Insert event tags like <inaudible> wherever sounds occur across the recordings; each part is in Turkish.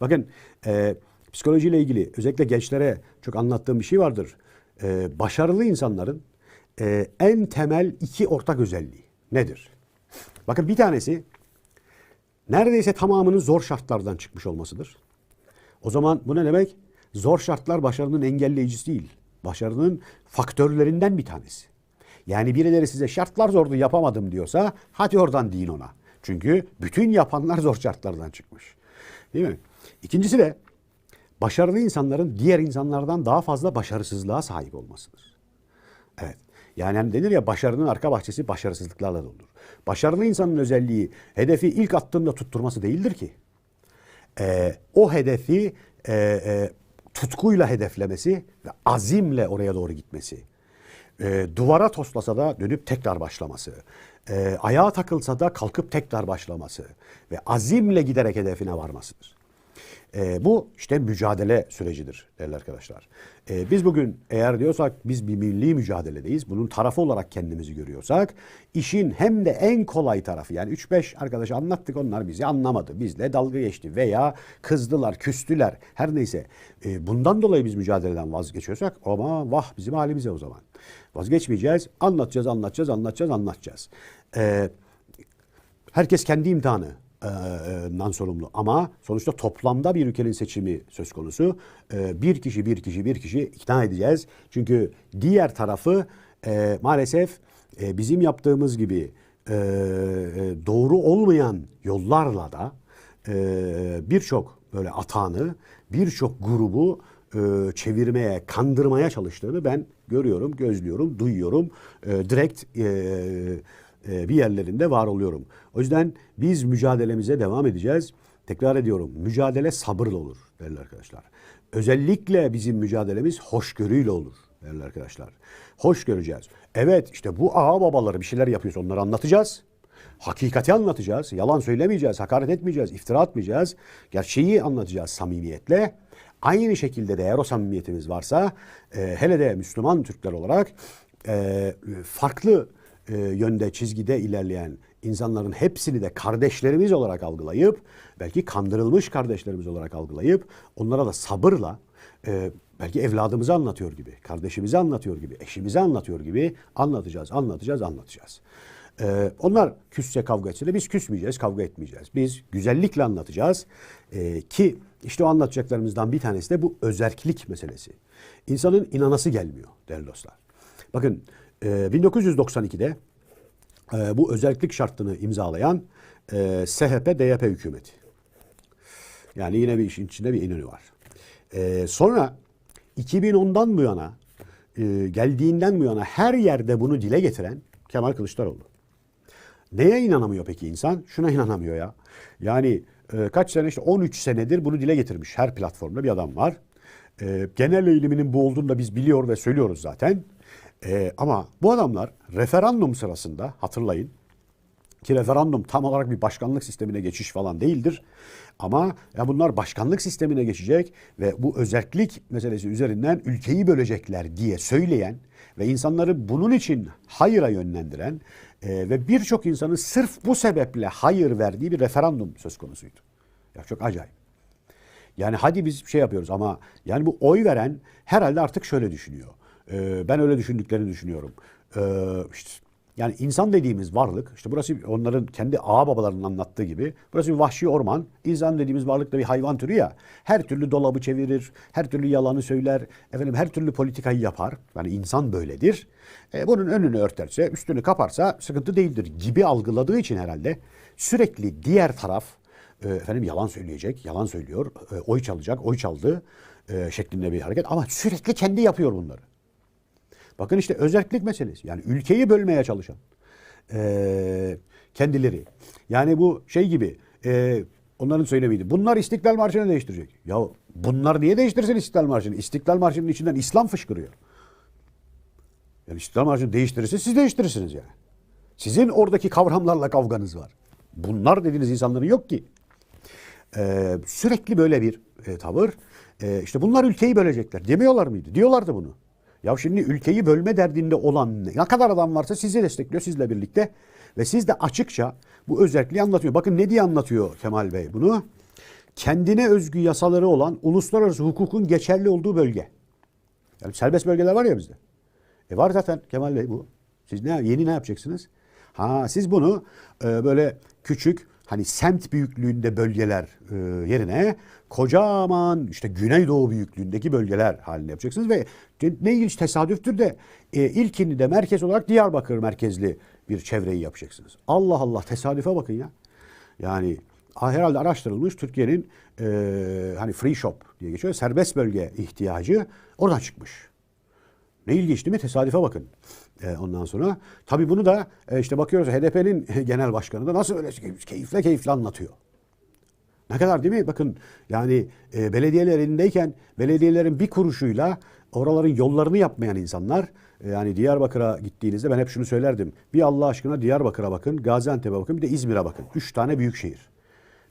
Bakın e, psikolojiyle ilgili özellikle gençlere çok anlattığım bir şey vardır. E, başarılı insanların e, en temel iki ortak özelliği nedir? Bakın bir tanesi neredeyse tamamının zor şartlardan çıkmış olmasıdır. O zaman bu ne demek? Zor şartlar başarının engelleyicisi değil. Başarının faktörlerinden bir tanesi. Yani birileri size şartlar zordu yapamadım diyorsa hadi oradan deyin ona. Çünkü bütün yapanlar zor şartlardan çıkmış. Değil mi? İkincisi de başarılı insanların diğer insanlardan daha fazla başarısızlığa sahip olmasıdır. Evet. Yani hani denir ya başarının arka bahçesi başarısızlıklarla doludur. Başarılı insanın özelliği hedefi ilk attığında tutturması değildir ki. Ee, o hedefi e, e, tutkuyla hedeflemesi ve azimle oraya doğru gitmesi. Ee, duvara toslasa da dönüp tekrar başlaması. Ee, ayağa takılsa da kalkıp tekrar başlaması. Ve azimle giderek hedefine varmasıdır. Ee, bu işte mücadele sürecidir değerli arkadaşlar. Ee, biz bugün eğer diyorsak biz bir milli mücadeledeyiz, bunun tarafı olarak kendimizi görüyorsak, işin hem de en kolay tarafı yani 3-5 arkadaş anlattık onlar bizi anlamadı, bizle dalga geçti veya kızdılar, küstüler her neyse. Ee, bundan dolayı biz mücadeleden vazgeçiyorsak ama vah bizim halimize o zaman. Vazgeçmeyeceğiz, anlatacağız, anlatacağız, anlatacağız, anlatacağız. Ee, herkes kendi imtihanı dan sorumlu. Ama sonuçta toplamda bir ülkenin seçimi söz konusu. Bir kişi, bir kişi, bir kişi ikna edeceğiz. Çünkü diğer tarafı e, maalesef e, bizim yaptığımız gibi e, e, doğru olmayan yollarla da e, birçok böyle atağını, birçok grubu e, çevirmeye, kandırmaya çalıştığını ben görüyorum, gözlüyorum, duyuyorum. E, direkt e, e, bir yerlerinde var oluyorum. O yüzden biz mücadelemize devam edeceğiz. Tekrar ediyorum, mücadele sabırla olur değerli arkadaşlar. Özellikle bizim mücadelemiz hoşgörüyle olur değerli arkadaşlar. Hoş göreceğiz. Evet işte bu ağa babaları bir şeyler yapıyorsa onları anlatacağız. Hakikati anlatacağız. Yalan söylemeyeceğiz, hakaret etmeyeceğiz, iftira atmayacağız. Gerçeği anlatacağız samimiyetle. Aynı şekilde de eğer o samimiyetimiz varsa e, hele de Müslüman Türkler olarak e, farklı e, yönde çizgide ilerleyen insanların hepsini de kardeşlerimiz olarak algılayıp belki kandırılmış kardeşlerimiz olarak algılayıp onlara da sabırla e, belki evladımızı anlatıyor gibi, kardeşimizi anlatıyor gibi, eşimizi anlatıyor gibi anlatacağız, anlatacağız, anlatacağız. Ee, onlar küsse kavga etse de biz küsmeyeceğiz, kavga etmeyeceğiz. Biz güzellikle anlatacağız. Ee, ki işte o anlatacaklarımızdan bir tanesi de bu özerklik meselesi. İnsanın inanası gelmiyor değerli dostlar. Bakın e, 1992'de e, bu özellik şartını imzalayan e, SHP-DYP hükümeti. Yani yine bir işin içinde bir inönü var. E, sonra 2010'dan bu yana e, geldiğinden bu yana her yerde bunu dile getiren Kemal Kılıçdaroğlu. Neye inanamıyor peki insan? Şuna <laughs> inanamıyor ya. Yani kaç sene işte 13 senedir bunu dile getirmiş her platformda bir adam var. Genel eğiliminin bu olduğunu da biz biliyor ve söylüyoruz zaten. E, ama bu adamlar referandum sırasında hatırlayın ki referandum tam olarak bir başkanlık sistemine geçiş falan değildir. Ama ya bunlar başkanlık sistemine geçecek ve bu özellik meselesi üzerinden ülkeyi bölecekler diye söyleyen ve insanları bunun için hayıra yönlendiren e, ve birçok insanın sırf bu sebeple hayır verdiği bir referandum söz konusuydu. Ya çok acayip. Yani hadi biz şey yapıyoruz ama yani bu oy veren herhalde artık şöyle düşünüyor. Ee, ben öyle düşündüklerini düşünüyorum. Ee, işte yani insan dediğimiz varlık, işte burası onların kendi ağa babalarının anlattığı gibi, burası bir vahşi orman. İnsan dediğimiz varlık da bir hayvan türü ya. Her türlü dolabı çevirir, her türlü yalanı söyler, efendim her türlü politikayı yapar. Yani insan böyledir. E, bunun önünü örterse, üstünü kaparsa sıkıntı değildir gibi algıladığı için herhalde sürekli diğer taraf e, efendim yalan söyleyecek, yalan söylüyor, e, oy çalacak, oy çaldı e, şeklinde bir hareket ama sürekli kendi yapıyor bunları. Bakın işte özellik meselesi. Yani ülkeyi bölmeye çalışan e, kendileri. Yani bu şey gibi e, onların söylemiydi. Bunlar İstiklal Marşı'nı değiştirecek. Ya bunlar niye değiştirsin İstiklal Marşı'nı? İstiklal Marşı'nın içinden İslam fışkırıyor. Yani İstiklal Marşı'nı değiştirirse siz değiştirirsiniz yani. Sizin oradaki kavramlarla kavganız var. Bunlar dediğiniz insanların yok ki. Ee, sürekli böyle bir e, tavır. E, işte bunlar ülkeyi bölecekler. Demiyorlar mıydı? Diyorlardı bunu. Ya şimdi ülkeyi bölme derdinde olan ne kadar adam varsa sizi destekliyor sizle birlikte. Ve siz de açıkça bu özelliği anlatıyor. Bakın ne diye anlatıyor Kemal Bey bunu? kendine özgü yasaları olan uluslararası hukukun geçerli olduğu bölge. Yani serbest bölgeler var ya bizde. E var zaten Kemal Bey bu. Siz ne yeni ne yapacaksınız? Ha siz bunu e, böyle küçük hani semt büyüklüğünde bölgeler e, yerine kocaman işte Güneydoğu büyüklüğündeki bölgeler haline yapacaksınız ve ne ilginç tesadüftür de e, ilkini de merkez olarak Diyarbakır merkezli bir çevreyi yapacaksınız. Allah Allah tesadüfe bakın ya. Yani herhalde araştırılmış Türkiye'nin e, hani free shop diye geçiyor serbest bölge ihtiyacı oradan çıkmış. Ne ilginç değil mi? Tesadüfe bakın. E, ondan sonra tabii bunu da e, işte bakıyoruz HDP'nin <laughs> genel başkanı da nasıl öyle keyifle keyifle anlatıyor. Ne kadar değil mi? Bakın yani e, belediyeler elindeyken belediyelerin bir kuruşuyla oraların yollarını yapmayan insanlar e, yani Diyarbakır'a gittiğinizde ben hep şunu söylerdim. Bir Allah aşkına Diyarbakır'a bakın, Gaziantep'e bakın, bir de İzmir'e bakın. Üç tane büyük şehir.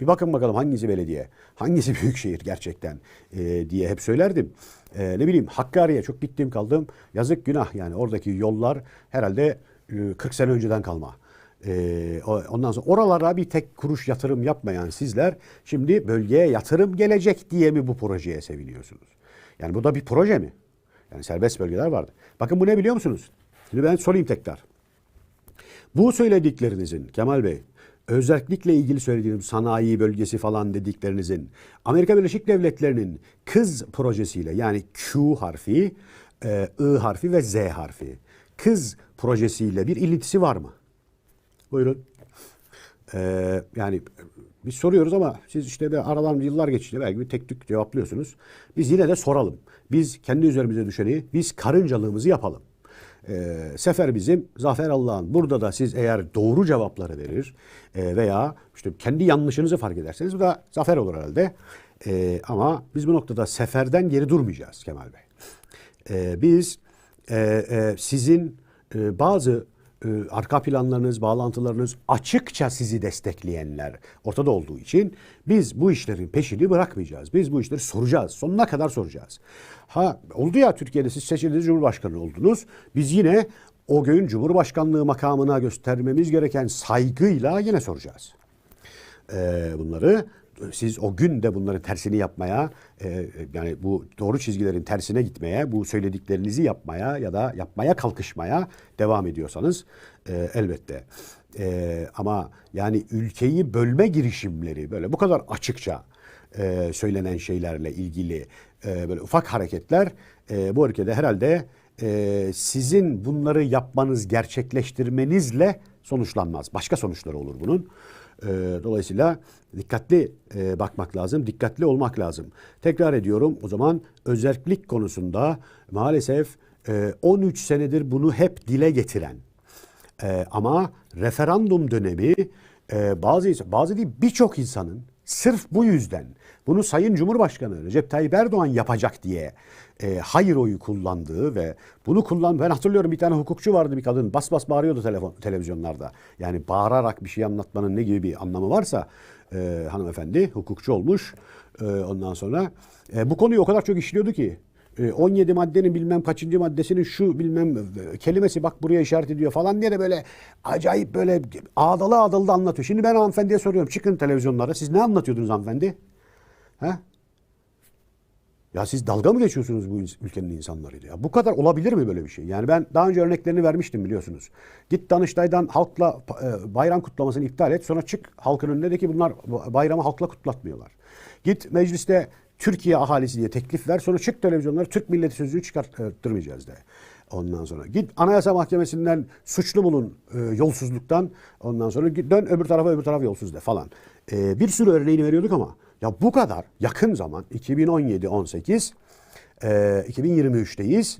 Bir bakın bakalım hangisi belediye, hangisi <laughs> büyük şehir gerçekten e, diye hep söylerdim. E, ne bileyim Hakkari'ye çok gittim kaldım. Yazık günah yani oradaki yollar herhalde e, 40 sene önceden kalma. E, ondan sonra oralara bir tek kuruş yatırım yapmayan sizler şimdi bölgeye yatırım gelecek diye mi bu projeye seviniyorsunuz? Yani bu da bir proje mi? Yani serbest bölgeler vardı. Bakın bu ne biliyor musunuz? Şimdi ben sorayım tekrar. Bu söylediklerinizin Kemal Bey özellikle ilgili söylediğim sanayi bölgesi falan dediklerinizin Amerika Birleşik Devletleri'nin kız projesiyle yani Q harfi, e, I harfi ve Z harfi kız projesiyle bir ilintisi var mı? Buyurun. Ee, yani biz soruyoruz ama siz işte bir aradan yıllar geçince belki bir tek tük cevaplıyorsunuz. Biz yine de soralım. Biz kendi üzerimize düşeni, biz karıncalığımızı yapalım. Ee, sefer bizim, zafer Allah'ın. Burada da siz eğer doğru cevapları verir e, veya işte kendi yanlışınızı fark ederseniz bu da zafer olur herhalde. Ee, ama biz bu noktada seferden geri durmayacağız Kemal Bey. Ee, biz e, e, sizin e, bazı e, arka planlarınız, bağlantılarınız açıkça sizi destekleyenler ortada olduğu için biz bu işlerin peşini bırakmayacağız. Biz bu işleri soracağız. Sonuna kadar soracağız. Ha oldu ya Türkiye'de siz seçildiniz Cumhurbaşkanı oldunuz. Biz yine o gün Cumhurbaşkanlığı makamına göstermemiz gereken saygıyla yine soracağız e, bunları. Siz o gün de bunların tersini yapmaya, e, yani bu doğru çizgilerin tersine gitmeye, bu söylediklerinizi yapmaya ya da yapmaya kalkışmaya devam ediyorsanız e, elbette. E, ama yani ülkeyi bölme girişimleri böyle bu kadar açıkça e, söylenen şeylerle ilgili e, böyle ufak hareketler e, bu ülkede herhalde e, sizin bunları yapmanız, gerçekleştirmenizle sonuçlanmaz. Başka sonuçları olur bunun. E, dolayısıyla dikkatli e, bakmak lazım, dikkatli olmak lazım. Tekrar ediyorum o zaman özellik konusunda maalesef e, 13 senedir bunu hep dile getiren e, ama referandum dönemi e, bazı bazı değil birçok insanın sırf bu yüzden bunu Sayın Cumhurbaşkanı Recep Tayyip Erdoğan yapacak diye e, hayır oyu kullandığı ve bunu kullan ben hatırlıyorum bir tane hukukçu vardı bir kadın bas bas bağırıyordu telefon televizyonlarda. Yani bağırarak bir şey anlatmanın ne gibi bir anlamı varsa e, hanımefendi hukukçu olmuş. E, ondan sonra e, bu konuyu o kadar çok işliyordu ki 17 maddenin bilmem kaçıncı maddesinin şu bilmem e, kelimesi bak buraya işaret ediyor falan diye de böyle acayip böyle ağdalı ağdalı da anlatıyor. Şimdi ben hanımefendiye soruyorum çıkın televizyonlara siz ne anlatıyordunuz hanımefendi? He? Ya siz dalga mı geçiyorsunuz bu ülkenin insanlarıyla? Ya bu kadar olabilir mi böyle bir şey? Yani ben daha önce örneklerini vermiştim biliyorsunuz. Git Danıştay'dan halkla e, bayram kutlamasını iptal et. Sonra çık halkın önüne de ki bunlar bayramı halkla kutlatmıyorlar. Git mecliste Türkiye ahalisi diye teklif ver. Sonra çık televizyonlara Türk milleti sözlüğü çıkarttırmayacağız de. Ondan sonra git Anayasa Mahkemesi'nden suçlu bulun e, yolsuzluktan. Ondan sonra git, dön öbür tarafa öbür taraf yolsuz de falan. E, bir sürü örneğini veriyorduk ama ya bu kadar yakın zaman 2017-18 e, 2023'teyiz.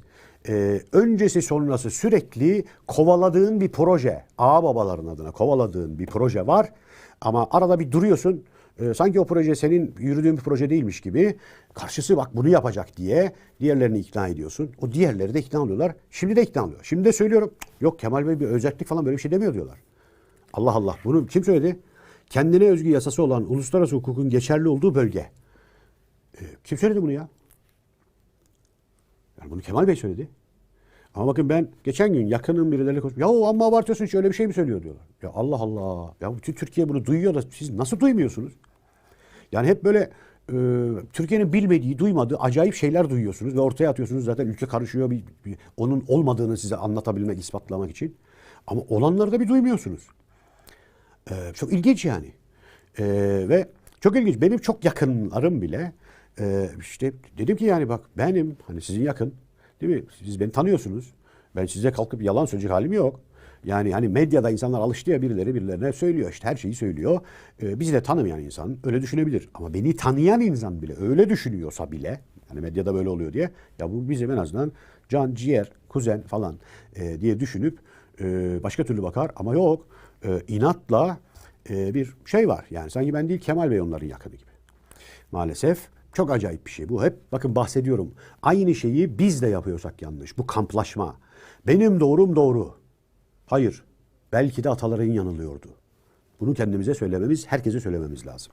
E, öncesi sonrası sürekli kovaladığın bir proje, ağ babaların adına kovaladığın bir proje var. Ama arada bir duruyorsun. E, sanki o proje senin yürüdüğün bir proje değilmiş gibi. Karşısı bak bunu yapacak diye diğerlerini ikna ediyorsun. O diğerleri de ikna oluyorlar. Şimdi de ikna oluyor. Şimdi de söylüyorum. Yok Kemal Bey bir özellik falan böyle bir şey demiyor diyorlar. Allah Allah. Bunu kim söyledi? Kendine özgü yasası olan uluslararası hukukun geçerli olduğu bölge. E, kim söyledi bunu ya? Yani bunu Kemal Bey söyledi. Ama bakın ben geçen gün yakınım birileriyle konuştum. Ya amma abartıyorsun şöyle bir şey mi söylüyor diyorlar. Ya Allah Allah. Ya bütün Türkiye bunu duyuyor da siz nasıl duymuyorsunuz? Yani hep böyle e, Türkiye'nin bilmediği, duymadığı acayip şeyler duyuyorsunuz ve ortaya atıyorsunuz. Zaten ülke karışıyor bir, bir- onun olmadığını size anlatabilmek, ispatlamak için. Ama olanları da bir duymuyorsunuz. Ee, çok ilginç yani. Ee, ve çok ilginç. Benim çok yakınlarım bile e, işte dedim ki yani bak benim hani sizin yakın değil mi? Siz beni tanıyorsunuz. Ben size kalkıp yalan söyleyecek halim yok. Yani hani medyada insanlar alıştı ya birileri birilerine söylüyor işte her şeyi söylüyor. Ee, bizi de tanımayan insan öyle düşünebilir. Ama beni tanıyan insan bile öyle düşünüyorsa bile hani medyada böyle oluyor diye ya bu bizim en azından can, ciğer, kuzen falan e, diye düşünüp e, başka türlü bakar ama yok e, inatla e, bir şey var. Yani sanki ben değil Kemal Bey onların yakını gibi. Maalesef çok acayip bir şey bu. Hep bakın bahsediyorum. Aynı şeyi biz de yapıyorsak yanlış. Bu kamplaşma. Benim doğrum doğru. Hayır. Belki de ataların yanılıyordu. Bunu kendimize söylememiz, herkese söylememiz lazım.